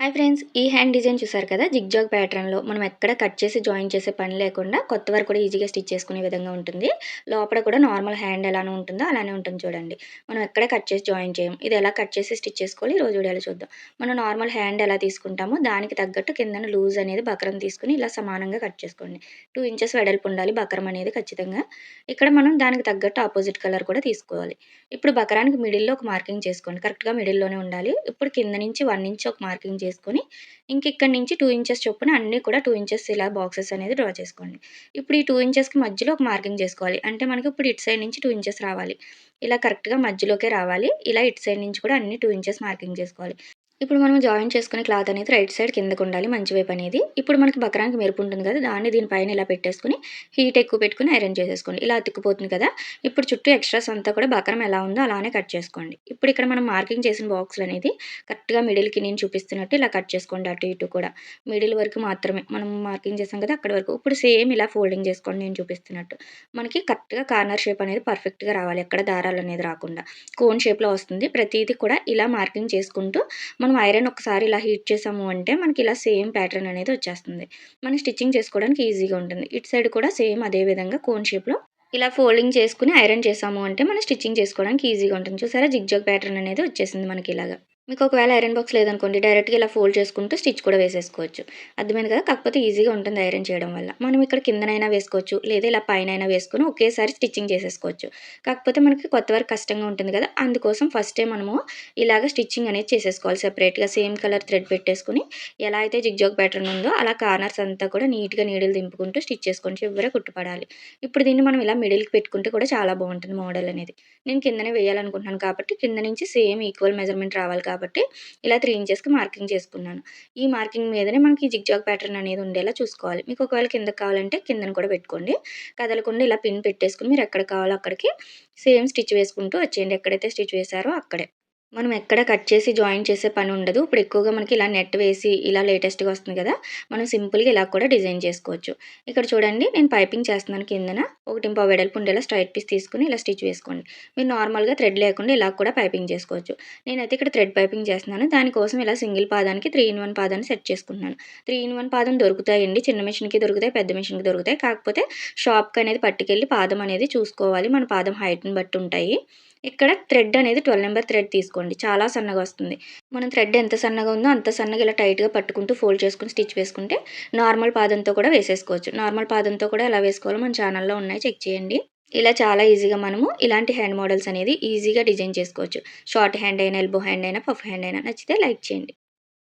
Hi friends ఈ hand design చూసారు కదా? జిగ్జాగ్ ప్యాటర్న్లో మనం ఎక్కడ కట్ చేసి జాయిన్ చేసే పని లేకుండా కొత్త వరకు కూడా ఈజీగా స్టిచ్ చేసుకునే విధంగా ఉంటుంది. లోపల కూడా నార్మల్ హ్యాండ్ ఎలానే ఉంటుందో అలానే ఉంటుంది చూడండి. మనం ఎక్కడ కట్ చేసి జాయిన్ చేయం ఇది ఎలా కట్ చేసి స్టిచ్ చేసుకోవాలి? ఈ రోజు వీడియోలో చూద్దాం. మనం నార్మల్ హ్యాండ్ ఎలా తీసుకుంటామో దానికి తగ్గట్టు కిందన లూజ్ అనేది బకరం తీసుకుని ఇలా సమానంగా కట్ చేసుకోండి. టూ ఇంచెస్ వెడల్పు ఉండాలి బక్రం అనేది ఖచ్చితంగా. ఇక్కడ మనం దానికి తగ్గట్టు ఆపోజిట్ కలర్ కూడా తీసుకోవాలి. ఇప్పుడు బకరానికి మిడిల్లో ఒక మార్కింగ్ చేసుకోండి. కరెక్ట్గా మిడిల్లోనే ఉండాలి. ఇప్పుడు కింద నుంచి వన్ ఇంచ్ ఒక మార్కింగ్ చేసుకొని ఇంక ఇక్కడ నుంచి టూ ఇంచెస్ చొప్పున అన్నీ కూడా టూ ఇంచెస్ ఇలా బాక్సెస్ అనేది డ్రా చేసుకోండి. ఇప్పుడు ఈ టూ ఇంచెస్కి మధ్యలో ఒక మార్కింగ్ చేసుకోవాలి. అంటే మనకి ఇప్పుడు ఇటు సైడ్ నుంచి టూ ఇంచెస్ రావాలి. ఇలా కరెక్ట్గా మధ్యలోకే రావాలి. ఇలా ఇటు సైడ్ నుంచి కూడా అన్ని టూ ఇంచెస్ మార్కింగ్ చేసుకోవాలి. ఇప్పుడు మనం జాయిన్ చేసుకునే క్లాత్ అనేది రైట్ సైడ్ కిందకు ఉండాలి మంచి వైపు అనేది. ఇప్పుడు మనకి బకరానికి మెరుపు ఉంటుంది కదా దాన్ని దీనిపైన ఇలా పెట్టేసుకుని హీట్ ఎక్కువ పెట్టుకుని ఐరన్ చేసేసుకోండి. ఇలా అతుక్కుపోతుంది కదా ఇప్పుడు చుట్టూ ఎక్స్ట్రాస్ అంతా కూడా బకరం ఎలా ఉందో అలానే కట్ చేసుకోండి. ఇప్పుడు ఇక్కడ మనం మార్కింగ్ చేసిన బాక్స్లు అనేది కరెక్ట్గా మిడిల్కి నేను చూపిస్తున్నట్టు ఇలా కట్ చేసుకోండి అటు ఇటు కూడా. మిడిల్ వరకు మాత్రమే మనం మార్కింగ్ చేసాం కదా అక్కడ వరకు. ఇప్పుడు సేమ్ ఇలా ఫోల్డింగ్ చేసుకోండి నేను చూపిస్తున్నట్టు. మనకి కరెక్ట్గా కార్నర్ షేప్ అనేది పర్ఫెక్ట్గా రావాలి ఎక్కడ దారాలు అనేది రాకుండా. కోన్ షేప్లో వస్తుంది. ప్రతిదీ కూడా ఇలా మార్కింగ్ చేసుకుంటూ మనం మనం ఐరన్ ఒకసారి ఇలా హీట్ చేసాము అంటే మనకి ఇలా సేమ్ ప్యాటర్న్ అనేది వచ్చేస్తుంది. మనం స్టిచ్చింగ్ చేసుకోవడానికి ఈజీగా ఉంటుంది. ఇటు సైడ్ కూడా సేమ్ అదే విధంగా కోన్ షేప్లో ఇలా ఫోల్డింగ్ చేసుకుని ఐరన్ చేసాము అంటే మనం స్టిచ్చింగ్ చేసుకోవడానికి ఈజీగా ఉంటుంది. చూసారా? జిగ్జాగ్ ప్యాటర్న్ అనేది వచ్చేసింది మనకి ఇలాగా. మీకు ఒకవేళ ఐరన్ బాక్స్ లేదనుకోండి డైరెక్ట్గా ఇలా ఫోల్డ్ చేసుకుంటూ స్టిచ్ కూడా వేసేసుకోవచ్చు. అర్థమైంది కదా? కాకపోతే ఈజీగా ఉంటుంది ఐరన్ చేయడం వల్ల. మనం ఇక్కడ కిందనైనా వేసుకోవచ్చు లేదా ఇలా పైన అయినా వేసుకొని ఒకేసారి స్టిచ్చింగ్ చేసేసుకోవచ్చు. కాకపోతే మనకి కొత్త వరకు కష్టంగా ఉంటుంది కదా? అందుకోసం ఫస్ట్ టైం మనము ఇలాగ స్టిచ్చింగ్ అనేది చేసేసుకోవాలి సెపరేట్గా. సేమ్ కలర్ థ్రెడ్ పెట్టేసుకుని ఎలా అయితే జిగ్జాగ్ ప్యాటర్న్ ఉందో అలా కార్నర్స్ అంతా కూడా నీట్గా నీడిల్ దింపుకుంటూ స్టిచ్ చేసుకొని చివరి కుట్టుపడాలి. ఇప్పుడు దీన్ని మనం ఇలా మిడిల్కి పెట్టుకుంటే కూడా చాలా బాగుంటుంది మోడల్ అనేది. నేను కిందనే వేయాలనుకుంటున్నాను కాబట్టి కింద నుంచి సేమ్ ఈక్వల్ మెజర్మెంట్ రావాలి కాబట్టి కాబట్టి ఇలా త్రీ ఇంచెస్కి మార్కింగ్ చేసుకున్నాను. ఈ మార్కింగ్ మీదనే మనకి జిగ్జాగ్ ప్యాటర్న్ అనేది ఉండేలా చూసుకోవాలి. మీకు ఒకవేళ కింద కావాలంటే కిందను కూడా పెట్టుకోండి. కదలకుండా ఇలా పిన్ పెట్టేసుకుని మీరు ఎక్కడ కావాలో అక్కడికి సేమ్ స్టిచ్ వేసుకుంటూ వచ్చేయండి. ఎక్కడైతే స్టిచ్ వేసారో అక్కడే. మనం ఎక్కడ కట్ చేసి జాయిన్ చేసే పని ఉండదు. ఇప్పుడు ఎక్కువగా మనకి ఇలా నెట్ వేసి ఇలా లేటెస్ట్గా వస్తుంది కదా మనం సింపుల్గా ఇలా కూడా డిజైన్ చేసుకోవచ్చు. ఇక్కడ చూడండి నేను పైపింగ్ చేస్తున్నాను కిందన. ఒకటి ఇంపో వెడల్పు ఉండేలా స్ట్రైట్ పీస్ తీసుకుని ఇలా స్టిచ్ వేసుకోండి. మీరు నార్మల్గా థ్రెడ్ లేకుండా ఇలా కూడా పైపింగ్ చేసుకోవచ్చు. నేనైతే ఇక్కడ థ్రెడ్ పైపింగ్ చేస్తున్నాను. దానికోసం ఇలా సింగిల్ పాదానికి త్రీ ఇన్ వన్ పాదాన్ని సెట్ చేసుకుంటున్నాను. త్రీ ఇన్ వన్ పాదం దొరుకుతాయండి. చిన్న మిషన్కి దొరుకుతాయి పెద్ద మిషన్కి దొరుకుతాయి. కాకపోతే షాప్కి అనేది పట్టుకెళ్ళి పాదం అనేది చూసుకోవాలి. మన పాదం హైట్ని బట్టి ఉంటాయి. ఇక్కడ థ్రెడ్ అనేది ట్వెల్వ్ నెంబర్ థ్రెడ్ తీసుకోండి. చాలా సన్నగా వస్తుంది. మనం థ్రెడ్ ఎంత సన్నగా ఉందో అంత సన్నగా ఇలా టైట్గా పట్టుకుంటూ ఫోల్డ్ చేసుకుని స్టిచ్ వేసుకుంటే నార్మల్ పాదంతో కూడా వేసేసుకోవచ్చు. నార్మల్ పాదంతో కూడా ఎలా వేసుకోవాలో మన ఛానల్లో ఉన్నాయి. చెక్ చేయండి. ఇలా చాలా ఈజీగా మనము ఇలాంటి హ్యాండ్ మోడల్స్ అనేది ఈజీగా డిజైన్ చేసుకోవచ్చు. షార్ట్ హ్యాండ్ అయినా ఎల్బో హ్యాండ్ అయినా పఫ్ హ్యాండ్ అయినా నచ్చితే లైక్ చేయండి.